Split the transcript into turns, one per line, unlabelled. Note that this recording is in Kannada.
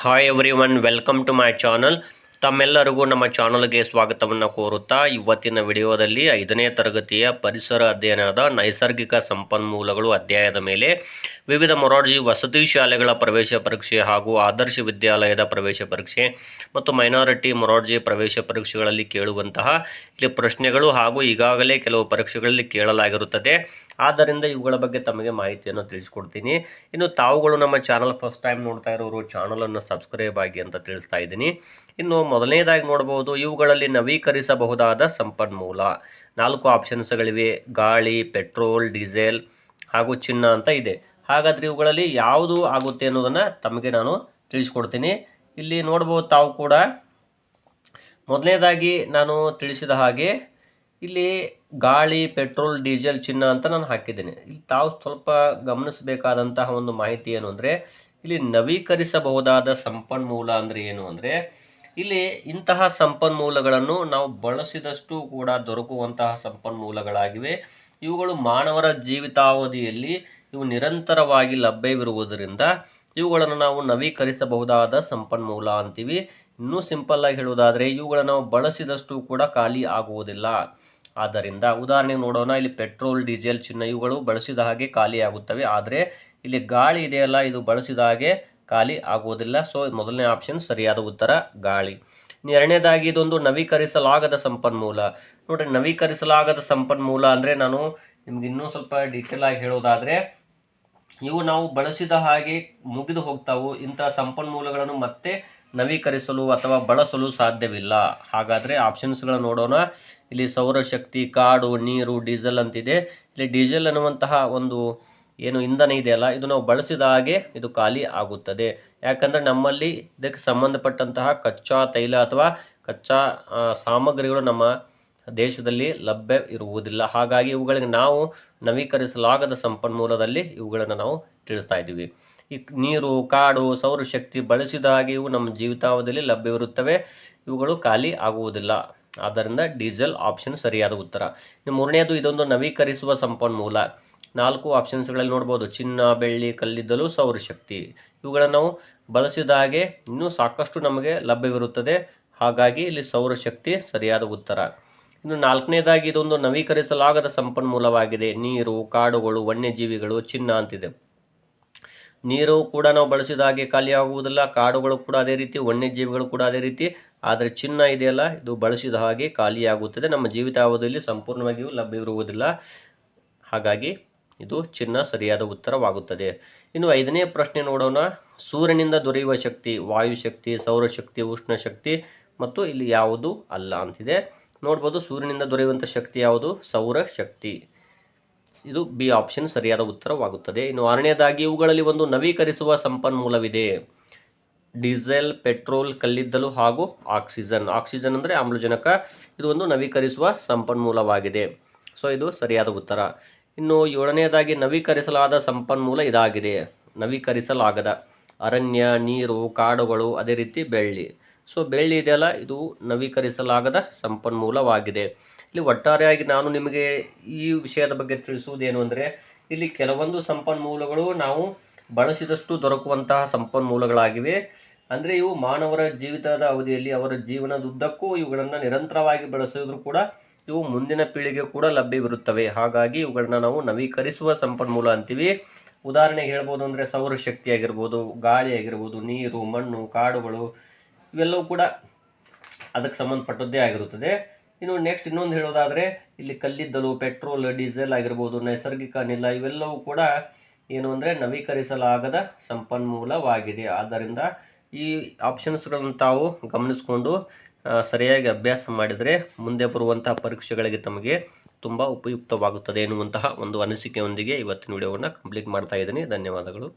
Hi everyone welcome to my channel ತಮ್ಮೆಲ್ಲರಿಗೂ ನಮ್ಮ ಚಾನಲ್ಗೆ ಸ್ವಾಗತವನ್ನು ಕೋರುತ್ತಾ, ಇವತ್ತಿನ ವಿಡಿಯೋದಲ್ಲಿ ಐದನೇ ತರಗತಿಯ ಪರಿಸರ ಅಧ್ಯಯನದ ನೈಸರ್ಗಿಕ ಸಂಪನ್ಮೂಲಗಳು ಅಧ್ಯಾಯದ ಮೇಲೆ. ವಿವಿಧ ಮೊರಾರ್ಜಿ ವಸತಿ ಶಾಲೆಗಳ ಪ್ರವೇಶ ಪರೀಕ್ಷೆ ಹಾಗೂ ಆದರ್ಶ ವಿದ್ಯಾಲಯದ ಪ್ರವೇಶ ಪರೀಕ್ಷೆ ಮತ್ತು ಮೈನಾರಿಟಿ ಮೊರಾರ್ಜಿ ಪ್ರವೇಶ ಪರೀಕ್ಷೆಗಳಲ್ಲಿ ಕೇಳುವಂತಹ ಇಲ್ಲಿ ಪ್ರಶ್ನೆಗಳು ಹಾಗೂ ಈಗಾಗಲೇ ಕೆಲವು ಪರೀಕ್ಷೆಗಳಲ್ಲಿ ಕೇಳಲಾಗಿರುತ್ತದೆ. ಆದ್ದರಿಂದ ಇವುಗಳ ಬಗ್ಗೆ ತಮಗೆ ಮಾಹಿತಿಯನ್ನು ತಿಳಿಸ್ಕೊಡ್ತೀನಿ. ಇನ್ನು ತಾವುಗಳು ನಮ್ಮ ಚಾನಲ್ ಫಸ್ಟ್ ಟೈಮ್ ನೋಡ್ತಾ ಇರೋರು ಚಾನಲನ್ನು ಸಬ್ಸ್ಕ್ರೈಬ್ ಆಗಿ ಅಂತ ತಿಳಿಸ್ತಾ ಇದ್ದೀನಿ. ಇನ್ನು ಮೊದಲನೇದಾಗಿ ನೋಡ್ಬೋದು, ಇವುಗಳಲ್ಲಿ ನವೀಕರಿಸಬಹುದಾದ ಸಂಪನ್ಮೂಲ. ನಾಲ್ಕು ಆಪ್ಷನ್ಸ್ಗಳಿವೆ ಗಾಳಿ ಪೆಟ್ರೋಲ್ ಡೀಸೆಲ್ ಹಾಗೂ ಚಿನ್ನ ಅಂತ ಇದೆ. ಹಾಗಾದರೆ ಇವುಗಳಲ್ಲಿ ಯಾವುದು ಆಗುತ್ತೆ ಅನ್ನೋದನ್ನು ತಮಗೆ ನಾನು ತಿಳಿಸ್ಕೊಡ್ತೀನಿ. ಇಲ್ಲಿ ನೋಡ್ಬೋದು ತಾವು ಕೂಡ. ಮೊದಲನೇದಾಗಿ ನಾನು ತಿಳಿಸಿದ ಹಾಗೆ ಇಲ್ಲಿ ಗಾಳಿ, ಪೆಟ್ರೋಲ್, ಡೀಸೆಲ್ ಚಿನ್ನ ಅಂತ ನಾನು ಹಾಕಿದ್ದೇನೆ. ಇಲ್ಲಿ ತಾವು ಸ್ವಲ್ಪ ಗಮನಿಸಬೇಕಾದಂತಹ ಒಂದು ಮಾಹಿತಿ ಏನು ಅಂದರೆ, ಇಲ್ಲಿ ನವೀಕರಿಸಬಹುದಾದ ಸಂಪನ್ಮೂಲ ಅಂದರೆ ಏನು ಅಂದರೆ, ಇಲ್ಲಿ ಇಂತಹ ಸಂಪನ್ಮೂಲಗಳನ್ನು ನಾವು ಬಳಸಿದಷ್ಟು ಕೂಡ ದೊರಕುವಂತಹ ಸಂಪನ್ಮೂಲಗಳಾಗಿವೆ. ಇವುಗಳು ಮಾನವರ ಜೀವಿತಾವಧಿಯಲ್ಲಿ ಇವು ನಿರಂತರವಾಗಿ ಲಭ್ಯವಿರುವುದರಿಂದ ಇವುಗಳನ್ನು ನಾವು ನವೀಕರಿಸಬಹುದಾದ ಸಂಪನ್ಮೂಲ ಅಂತೀವಿ. ಇನ್ನೂ ಸಿಂಪಲ್ಲಾಗಿ ಹೇಳುವುದಾದರೆ, ಇವುಗಳನ್ನು ನಾವು ಬಳಸಿದಷ್ಟು ಕೂಡ ಖಾಲಿ ಆಗುವುದಿಲ್ಲ. ಆದ್ದರಿಂದ ಉದಾಹರಣೆಗೆ ನೋಡೋಣ. ಇಲ್ಲಿ ಪೆಟ್ರೋಲ್, ಡೀಸೆಲ್ ಚಿನ್ನ ಇವುಗಳು ಬಳಸಿದ ಹಾಗೆ ಖಾಲಿ ಆಗುತ್ತವೆ. ಆದರೆ ಇಲ್ಲಿ ಗಾಳಿ ಇದೆಯಲ್ಲ, ಇದು ಬಳಸಿದ ಹಾಗೆ ಖಾಲಿ ಆಗುವುದಿಲ್ಲ. ಸೊ ಮೊದಲನೇ ಆಪ್ಷನ್ ಸರಿಯಾದ ಉತ್ತರ, ಗಾಳಿ. ಎರಡನೇದಾಗಿ ಇದೊಂದು ನವೀಕರಿಸಲಾಗದ ಸಂಪನ್ಮೂಲ. ನೋಡಿ ನವೀಕರಿಸಲಾಗದ ಸಂಪನ್ಮೂಲ ಅಂದರೆ ನಾನು ನಿಮ್ಗೆ ಇನ್ನೂ ಸ್ವಲ್ಪ ಡೀಟೇಲ್ ಆಗಿ ಹೇಳೋದಾದರೆ ಇವು ನಾವು ಬಳಸಿದ ಹಾಗೆ ಮುಗಿದು ಹೋಗ್ತಾವು. ಇಂಥ ಸಂಪನ್ಮೂಲಗಳನ್ನು ಮತ್ತೆ ನವೀಕರಿಸಲು ಅಥವಾ ಬಳಸಲು ಸಾಧ್ಯವಿಲ್ಲ. ಹಾಗಾದರೆ ಆಪ್ಷನ್ಸ್ಗಳನ್ನು ನೋಡೋಣ. ಇಲ್ಲಿ ಸೌರಶಕ್ತಿ, ಕಾಡು, ನೀರು, ಡೀಸೆಲ್ ಅಂತಿದೆ. ಇಲ್ಲಿ ಡೀಸೆಲ್ ಅನ್ನುವಂತಹ ಒಂದು ಏನು ಇಂಧನ ಇದೆಯಲ್ಲ, ಇದು ನಾವು ಬಳಸಿದ ಹಾಗೆ ಇದು ಖಾಲಿ ಆಗುತ್ತದೆ. ಯಾಕಂದರೆ ನಮ್ಮಲ್ಲಿ ಇದಕ್ಕೆ ಸಂಬಂಧಪಟ್ಟಂತಹ ಕಚ್ಚಾ ತೈಲ ಅಥವಾ ಕಚ್ಚಾ ಸಾಮಗ್ರಿಗಳು ನಮ್ಮ ದೇಶದಲ್ಲಿ ಲಭ್ಯ ಇರುವುದಿಲ್ಲ. ಹಾಗಾಗಿ ಇವುಗಳಿಗೆ ನಾವು ನವೀಕರಿಸಲಾಗದ ಸಂಪನ್ಮೂಲದಲ್ಲಿ ಇವುಗಳನ್ನು ನಾವು ತಿಳಿಸ್ತಾ ಇದ್ದೀವಿ. ಈ ನೀರು, ಕಾಡು ಸೌರಶಕ್ತಿ ಬಳಸಿದ ಹಾಗೆ ಇವು ನಮ್ಮ ಜೀವಿತಾವಧಿಯಲ್ಲಿ ಲಭ್ಯವಿರುತ್ತವೆ. ಇವುಗಳು ಖಾಲಿ ಆಗುವುದಿಲ್ಲ. ಆದ್ದರಿಂದ ಡೀಸೆಲ್ ಆಪ್ಷನ್ ಸರಿಯಾದ ಉತ್ತರ. ಮೂರನೇದು ಇದೊಂದು ನವೀಕರಿಸುವ ಸಂಪನ್ಮೂಲ. ನಾಲ್ಕು ಆಪ್ಷನ್ಸ್ಗಳಲ್ಲಿ ನೋಡ್ಬೋದು. ಚಿನ್ನ, ಬೆಳ್ಳಿ, ಕಲ್ಲಿದ್ದಲು ಸೌರಶಕ್ತಿ ಇವುಗಳನ್ನು ನಾವು ಬಳಸಿದ ಹಾಗೆ ಇನ್ನೂ ಸಾಕಷ್ಟು ನಮಗೆ ಲಭ್ಯವಿರುತ್ತದೆ. ಹಾಗಾಗಿ ಇಲ್ಲಿ ಸೌರಶಕ್ತಿ ಸರಿಯಾದ ಉತ್ತರ. ಇನ್ನು ನಾಲ್ಕನೇದಾಗಿ ಇದೊಂದು ನವೀಕರಿಸಲಾಗದ ಸಂಪನ್ಮೂಲವಾಗಿದೆ. ನೀರು, ಕಾಡುಗಳು, ವನ್ಯಜೀವಿಗಳು, ಚಿನ್ನ ಅಂತಿದೆ. ನೀರು ಕೂಡ ನಾವು ಬಳಸಿದ ಹಾಗೆ ಖಾಲಿ ಆಗುವುದಿಲ್ಲ. ಕಾಡುಗಳು ಕೂಡ ಅದೇ ರೀತಿ, ವನ್ಯಜೀವಿಗಳು ಕೂಡ ಅದೇ ರೀತಿ. ಆದರೆ ಚಿನ್ನ ಇದೆಯಲ್ಲ, ಇದು ಬಳಸಿದ ಹಾಗೆ ಖಾಲಿಯಾಗುತ್ತದೆ ನಮ್ಮ ಜೀವಿತಾವಧಿಯಲ್ಲಿ ಸಂಪೂರ್ಣವಾಗಿಯೂ ಲಭ್ಯವಿರುವುದಿಲ್ಲ ಹಾಗಾಗಿ ಇದು ಚಿನ್ನ ಸರಿಯಾದ ಉತ್ತರವಾಗುತ್ತದೆ. ಇನ್ನು ಐದನೇ ಪ್ರಶ್ನೆ ನೋಡೋಣ. ಸೂರ್ಯನಿಂದ ದೊರೆಯುವ ಶಕ್ತಿ ವಾಯುಶಕ್ತಿ ಸೌರಶಕ್ತಿ ಉಷ್ಣಶಕ್ತಿ ಮತ್ತು ಇಲ್ಲಿ ಯಾವುದು ಅಲ್ಲ ಅಂತಿದೆ. ನೋಡ್ಬೋದು ಸೂರ್ಯನಿಂದ ದೊರೆಯುವಂಥ ಶಕ್ತಿ ಯಾವುದು? ಸೌರ ಶಕ್ತಿ. ಇದು ಬಿ ಆಪ್ಷನ್, ಸರಿಯಾದ ಉತ್ತರವಾಗುತ್ತದೆ. ಇನ್ನು ಆರನೇದಾಗಿ, ಇವುಗಳಲ್ಲಿ ಒಂದು ನವೀಕರಿಸುವ ಸಂಪನ್ಮೂಲವಿದೆ. ಡೀಸೆಲ್, ಪೆಟ್ರೋಲ್, ಕಲ್ಲಿದ್ದಲು ಹಾಗೂ ಆಕ್ಸಿಜನ್. ಆಕ್ಸಿಜನ್ ಅಂದರೆ ಆಮ್ಲಜನಕ. ಇದು ಒಂದು ನವೀಕರಿಸುವ ಸಂಪನ್ಮೂಲವಾಗಿದೆ. ಸೊ ಇದು ಸರಿಯಾದ ಉತ್ತರ. ಇನ್ನು ಏಳನೆಯದಾಗಿ ನವೀಕರಿಸಲಾದ ಸಂಪನ್ಮೂಲ ಇದಾಗಿದೆ. ನವೀಕರಿಸಲಾಗದ. ಅರಣ್ಯ, ನೀರು, ಕಾಡುಗಳು, ಅದೇ ರೀತಿ ಬೆಳ್ಳಿ. ಸೊ ಬೆಳ್ಳಿ ಇದೆಯಲ್ಲ, ಇದು ನವೀಕರಿಸಲಾಗದ ಸಂಪನ್ಮೂಲವಾಗಿದೆ. ಇಲ್ಲಿ ಒಟ್ಟಾರೆಯಾಗಿ ನಾನು ನಿಮಗೆ ಈ ವಿಷಯದ ಬಗ್ಗೆ ತಿಳಿಸುವುದೇನು ಅಂದರೆ, ಇಲ್ಲಿ ಕೆಲವೊಂದು ಸಂಪನ್ಮೂಲಗಳು ನಾವು ಬಳಸಿದಷ್ಟು ದೊರಕುವಂತಹ ಸಂಪನ್ಮೂಲಗಳಾಗಿವೆ. ಅಂದರೆ ಇವು ಮಾನವರ ಜೀವಿತದ ಅವಧಿಯಲ್ಲಿ, ಅವರ ಜೀವನದುದ್ದಕ್ಕೂ ಇವುಗಳನ್ನು ನಿರಂತರವಾಗಿ ಬಳಸಿದ್ರು ಕೂಡ ಇವು ಮುಂದಿನ ಪೀಳಿಗೆ ಕೂಡ ಲಭ್ಯವಿರುತ್ತವೆ. ಹಾಗಾಗಿ ಇವುಗಳನ್ನ ನಾವು ನವೀಕರಿಸುವ ಸಂಪನ್ಮೂಲ ಅಂತೀವಿ. ಉದಾಹರಣೆಗೆ ಹೇಳ್ಬೋದು ಅಂದರೆ ಸೌರಶಕ್ತಿ ಆಗಿರ್ಬೋದು, ಗಾಳಿ ಆಗಿರ್ಬೋದು, ನೀರು, ಮಣ್ಣು, ಕಾಡುಗಳು ಇವೆಲ್ಲವೂ ಕೂಡ ಅದಕ್ಕೆ ಸಂಬಂಧಪಟ್ಟದ್ದೇ ಆಗಿರುತ್ತದೆ. ಇನ್ನು ನೆಕ್ಸ್ಟ್ ಇನ್ನೊಂದು ಹೇಳೋದಾದರೆ ಇಲ್ಲಿ ಕಲ್ಲಿದ್ದಲು ಪೆಟ್ರೋಲ್ ಡೀಸೆಲ್ ಆಗಿರ್ಬೋದು, ನೈಸರ್ಗಿಕ ಅನಿಲ ಇವೆಲ್ಲವೂ ಕೂಡ ಏನು ಅಂದರೆ ನವೀಕರಿಸಲಾಗದ ಸಂಪನ್ಮೂಲವಾಗಿದೆ. ಆದ್ದರಿಂದ ಈ ಆಪ್ಷನ್ಸ್ಗಳನ್ನು ತಾವು ಗಮನಿಸಿಕೊಂಡು ಸರಿಯಾಗಿ ಅಭ್ಯಾಸ ಮಾಡಿದರೆ ಮುಂದೆ ಬರುವಂತಹ ಪರೀಕ್ಷೆಗಳಿಗೆ ತಮಗೆ ತುಂಬ ಉಪಯುಕ್ತವಾಗುತ್ತದೆ ಎನ್ನುವಂತಹ ಒಂದು ಅನಿಸಿಕೆಯೊಂದಿಗೆ ಇವತ್ತಿನ ವಿಡಿಯೋವನ್ನು ಕಂಪ್ಲೀಟ್ ಮಾಡ್ತಾ ಇದ್ದೀನಿ. ಧನ್ಯವಾದಗಳು.